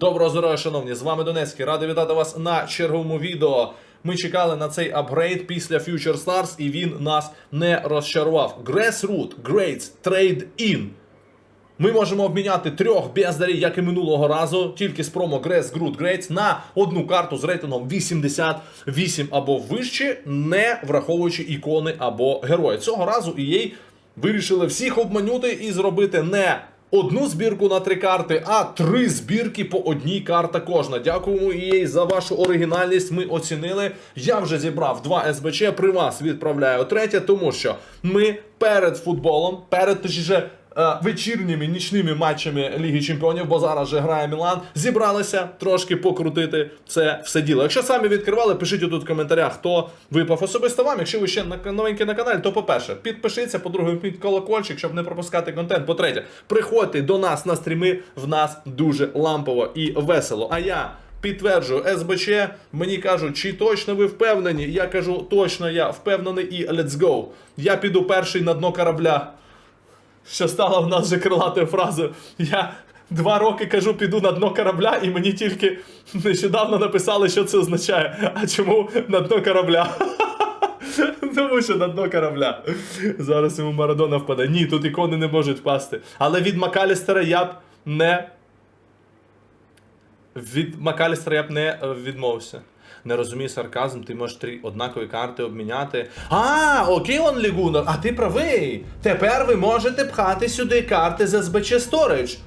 Доброго здоров'я, шановні! З вами Донецький. Радий вітати вас на черговому відео. Ми чекали на цей апгрейд після Future Stars, і він нас не розчарував. Grassroot Grades Trade In. Ми можемо обміняти трьох бездарів, як і минулого разу, тільки з промо Grass Groot Grades на одну карту з рейтингом 88 або вище, не враховуючи ікони або герої. Цього разу EA вирішили всіх обманюти і зробити не одну збірку на три карти, а три збірки по одній карта кожна. Дякуємо їй за вашу оригінальність. Ми оцінили. Я вже зібрав два СБЧ. При вас відправляю третє, тому що ми перед футболом, перед точніше, вечірніми нічними матчами Ліги Чемпіонів, бо зараз же грає Мілан. Зібралися трошки покрутити це все діло. Якщо самі відкривали, пишіть тут в коментарях, хто випав особисто вам. Якщо ви ще новенький на каналі, то по-перше, підпишіться, по-друге, вміть колокольчик, щоб не пропускати контент. По-третє, приходьте до нас на стріми. В нас дуже лампово і весело. А я. Підтверджую, СБЧ мені кажуть, чи точно ви впевнені? Я кажу, точно я впевнений і let's go. Я піду перший на дно корабля що стала в нас вже крилатою фразою. Я два роки кажу, піду на дно корабля, і мені тільки нещодавно написали, що це означає. А чому на дно корабля? Тому що на дно корабля. Зараз йому Марадона впаде. Ні, тут ікони не можуть впасти. Але від Макалістера я б не. Від Макалістера я б не відмовився. Не розумію сарказм, ти можеш три однакові карти обміняти. А, окей, он Лігунор, а ти правий. Тепер ви можете пхати сюди карти з СБЧ Storage.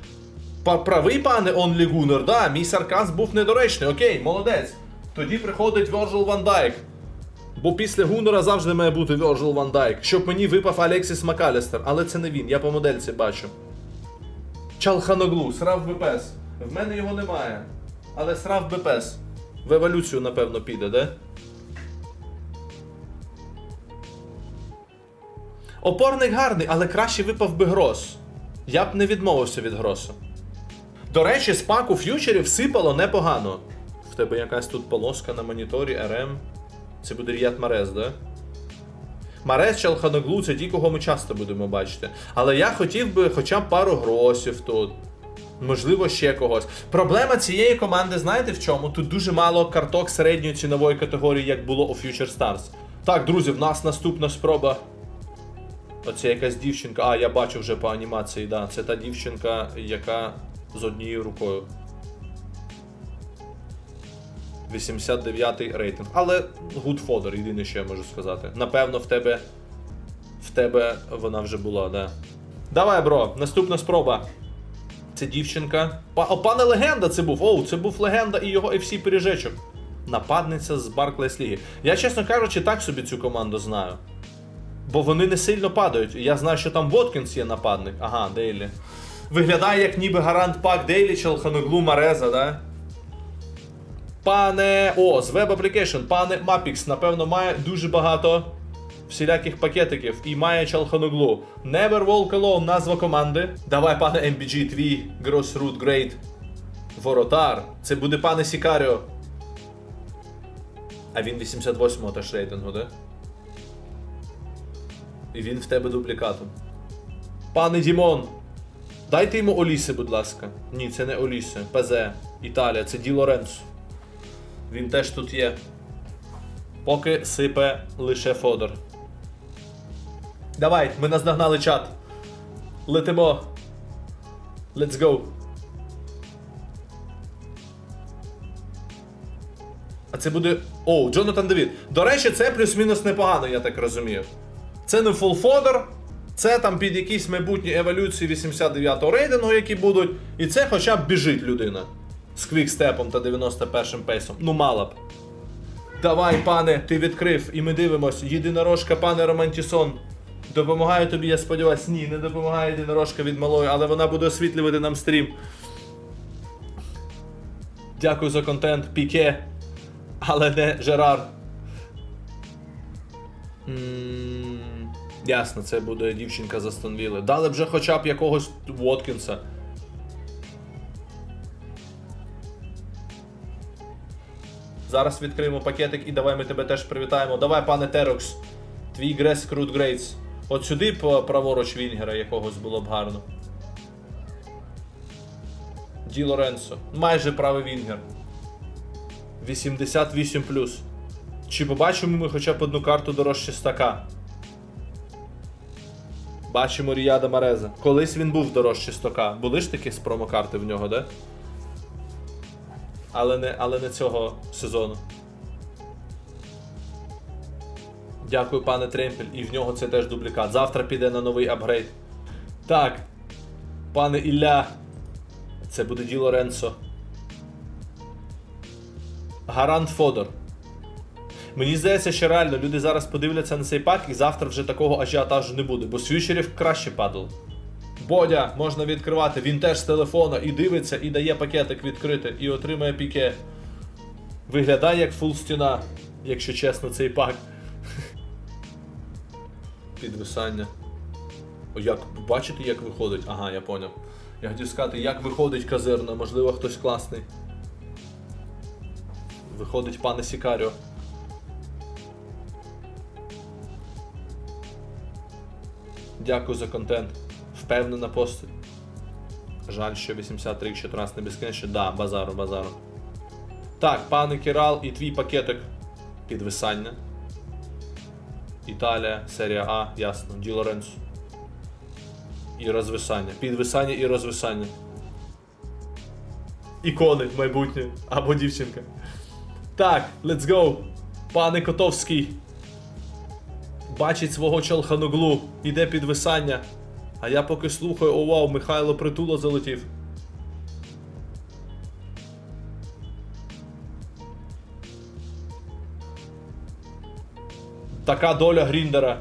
Правий, пане он Лігунор, да, мій сарказм був недоречний. Окей, молодець. Тоді приходить Virgil Van Dijk. Бо після Гунора завжди має бути Virgil Van Dijk, щоб мені випав Алексіс Макалістер, але це не він, я по модельці бачу. Чалханоглу, срав БПС. В мене його немає. Але срав БПС. В еволюцію, напевно, піде, де? Опорник гарний, але краще випав би грос. Я б не відмовився від гросу. До речі, з паку ф'ючерів сипало непогано. В тебе якась тут полоска на моніторі РМ. Це буде Ріят Марез, да? Марес Чалханоглу це ті, кого ми часто будемо бачити. Але я хотів би хоча б пару гросів тут. Можливо, ще когось. Проблема цієї команди, знаєте в чому? Тут дуже мало карток середньої цінової категорії, як було у Future Stars. Так, друзі, в нас наступна спроба. Оце якась дівчинка. А, я бачу вже по анімації, да. Це та дівчинка, яка з однією рукою. 89-й рейтинг. Але good fodder, єдине, що я можу сказати. Напевно, в тебе. В тебе вона вже була, да. Давай, бро, наступна спроба. Це дівчинка. Па, о, пане легенда це був. Оу, це був легенда і його FC пиріжечок. Нападниця з Barclays Ліги. Я, чесно кажучи, так собі цю команду знаю. Бо вони не сильно падають. Я знаю, що там Воткінс є нападник. Ага, Дейлі. Виглядає як ніби гарант пак Дейлі, Челханоглу Мареза, да? Пане. О, з Web Application, пане Mapix, напевно, має дуже багато всіляких пакетиків і має Чалханоглу. Never Walk Alone, назва команди. Давай, пане MBG, твій Grossroot Great. Воротар. Це буде пане Сікаріо. А він 88-го теж рейтингу, да? І він в тебе дублікатом. Пане Дімон. Дайте йому Оліси, будь ласка. Ні, це не Оліси. ПЗ. Італія, це Ді Лоренцо. Він теж тут є. Поки сипе лише Фодор. Давай, ми наздогнали чат. Летимо. Let's go. А це буде. О, Джонатан Девід. До речі, це плюс-мінус непогано, я так розумію. Це не фул фодер, це там під якісь майбутні еволюції 89-го рейтингу, які будуть. І це хоча б біжить людина. З квікстепом та 91-м пейсом. Ну мала б. Давай, пане, ти відкрив, і ми дивимось. Єдинорожка, пане Романтісон. Допомагаю тобі, я сподіваюсь. Ні, не допомагає єдинорожка від малої, але вона буде освітлювати нам стрім. Дякую за контент, піке. Але не Жерар. М, Ясно, це буде дівчинка з Астон Дали б вже хоча б якогось Воткінса. Зараз відкриємо пакетик і давай ми тебе теж привітаємо. Давай, пане Терокс. Твій Грес Крут Грейтс. От сюди праворуч Вінгера якогось було б гарно. Ді Лоренцо. Майже правий Вінгер. 88 Чи побачимо ми хоча б одну карту дорожче стака? Бачимо Ріяда Мареза. Колись він був дорожче стока. Були ж такі з промокарти в нього, де? Але не, але не цього сезону. Дякую, пане Тремпель. І в нього це теж дублікат. Завтра піде на новий апгрейд. Так. Пане Ілля. Це буде Ді Лоренцо. Гарант Фодор. Мені здається, що реально люди зараз подивляться на цей пак і завтра вже такого ажіотажу не буде, бо з фьючерів краще падало. Бодя можна відкривати, він теж з телефона і дивиться, і дає пакетик відкрити, і отримає піке. Виглядає як фул стіна, якщо чесно, цей пак. Підвисання. О, як бачите, як виходить? Ага, я поняв. Я хотів сказати, як виходить казирно, можливо, хтось класний. Виходить пане Сікаріо. Дякую за контент. Впевнена постать. Жаль, що 83 14 не безкінечно. Да, базару, базару. Так, пане Кірал і твій пакетик підвисання. Італія, серія А, ясно. Ді Лоренцо. І розвисання. Підвисання і розвисання. Ікони майбутнє. Або дівчинка. Так, let's go. Пане Котовський. Бачить свого чолханоглу. Іде підвисання. А я поки слухаю, о вау, Михайло Притула залетів. Така доля Гріндера.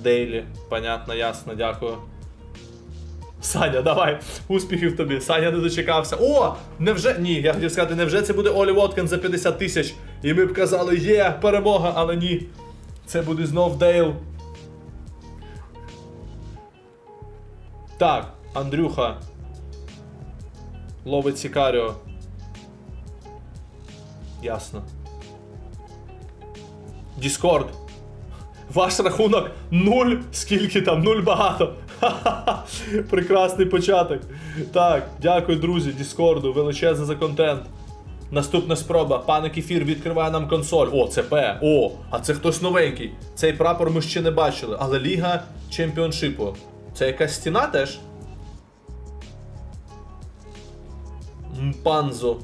Дейлі. Понятно, ясно, дякую. Саня, давай. Успіхів тобі. Саня не дочекався. О! Невже. Ні, я хотів сказати, невже це буде Олі Воткін за 50 тисяч. І ми б казали, є, перемога, але ні. Це буде знов Дейл. Так, Андрюха. Ловить Сікаріо. Ясно. Діскорд. Ваш рахунок нуль. Скільки там? Нуль багато. Ха-ха-ха. Прекрасний початок. Так, дякую, друзі, Діскорду, величезне за контент. Наступна спроба. Пане Кефір відкриває нам консоль. О, це П. О, а це хтось новенький. Цей прапор ми ще не бачили, але Ліга Чемпіоншипу. Це якась стіна теж? Мпанзо.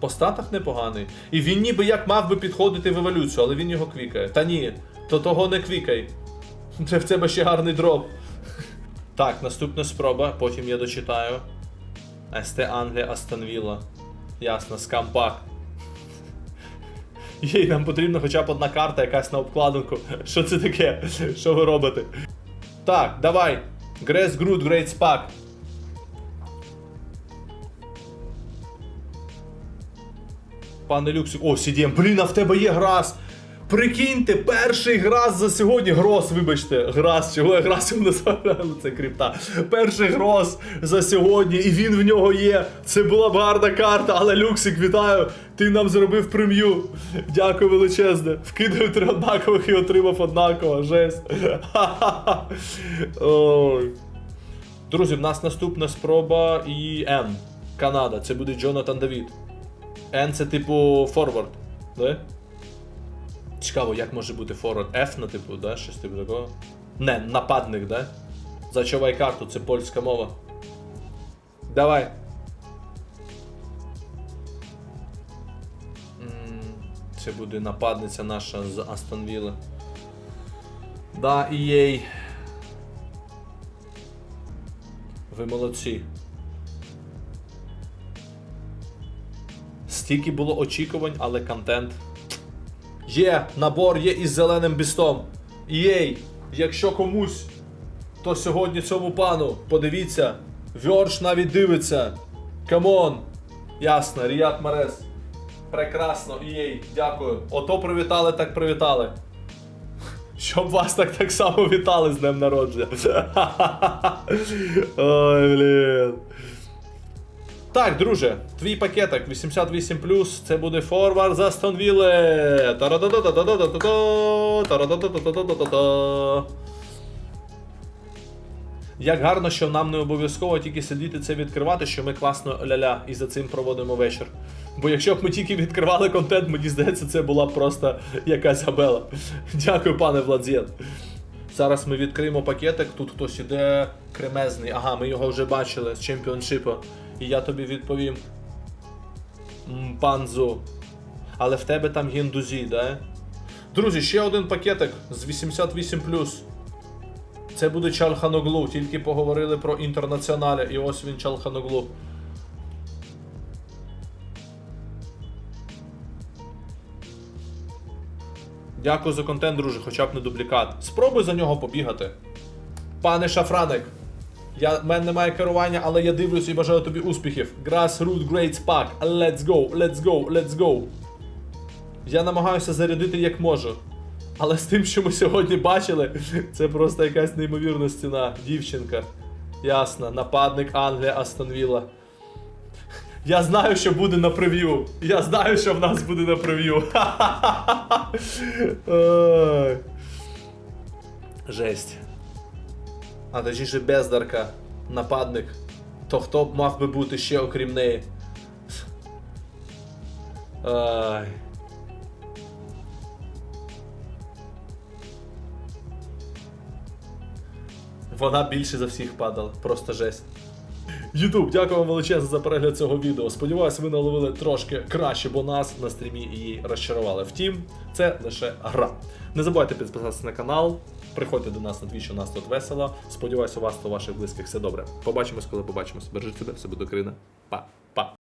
По статах непоганий. І він ніби як мав би підходити в еволюцію, але він його квікає. Та ні, то того не квікай. Це в тебе ще гарний дроп. Так, наступна спроба, потім я дочитаю. СТ Англія Астон Вілла. Ясно, скампак. Їй нам потрібна хоча б одна карта якась на обкладинку. Що це таке? Що ви робите? Так, давай. Грес Груд Грейт Спак. Пане Люксик. О, CDM. Блін, а в тебе є грас. Прикиньте, перший грас за сьогодні. Грос, вибачте, грас, чого я грасом називаю, це крипта. Перший грос за сьогодні, і він в нього є. Це була б гарна карта, але Люксик, вітаю! Ти нам зробив прем'ю. Дякую величезне. Вкидав три однакових і отримав однаково. Жесть. Друзі, в нас наступна спроба і Н. Канада. Це буде Джонатан Давід. N це типу форвард. Да? Цікаво, як може бути форвард F на типу, да? Щось типу такого. Не, нападник, да? Зачувай карту, це польська мова. Давай. Це буде нападниця наша з Астон Вілли. Да, їй. Ви молодці. Стільки було очікувань, але контент. Є, набор є із зеленим бістом. Єй, якщо комусь, то сьогодні цьому пану, подивіться, Вьорш навіть дивиться. Камон. Ясно, Ріят Марес. Прекрасно, єй, дякую. Ото привітали, так привітали. Щоб вас так так само вітали з днем народження. Ой, блін. Так, друже, твій пакетик 88 це буде форвард за Стонвіле. Як гарно, що нам не обов'язково тільки сидіти це відкривати, що ми класно ля-ля і за цим проводимо вечір. Бо якщо б ми тільки відкривали контент, мені здається, це була б просто якась габела. Дякую, пане Владзєн. Зараз ми відкриємо пакетик, тут хтось іде кремезний. Ага, ми його вже бачили з чемпіоншипу. І я тобі відповім. Панзу. Але в тебе там гіндузі, да? Друзі, ще один пакетик з 88. Це буде Чалханоглу. Тільки поговорили про інтернаціоналя, і ось він Чалханоглу. Дякую за контент, друже, хоча б не дублікат. Спробуй за нього побігати. Пане Шафраник, я, в мене немає керування, але я дивлюсь і бажаю тобі успіхів. Grassroot Great Pack. Let's go, let's go, let's go. Я намагаюся зарядити як можу. Але з тим, що ми сьогодні бачили, це просто якась неймовірна стіна. Дівчинка. Ясно, нападник Англія Астон Вілла. Я знаю, що буде на прев'ю. Я знаю, що в нас буде на прев'ю. Жесть. А точніше бездарка, нападник. То хто б мав би бути ще окрім неї? Ай. Вона більше за всіх падала. Просто жесть. Ютуб, дякую вам величезно за перегляд цього відео. Сподіваюсь, ви наловили трошки краще, бо нас на стрімі її розчарували. Втім, це лише гра. Не забувайте підписатися на канал. Приходьте до нас на твіч, у нас тут весело. Сподіваюсь, у вас та ваших близьких все добре. Побачимось, коли побачимось. Бережіть себе, все буде Україна. Па. Па.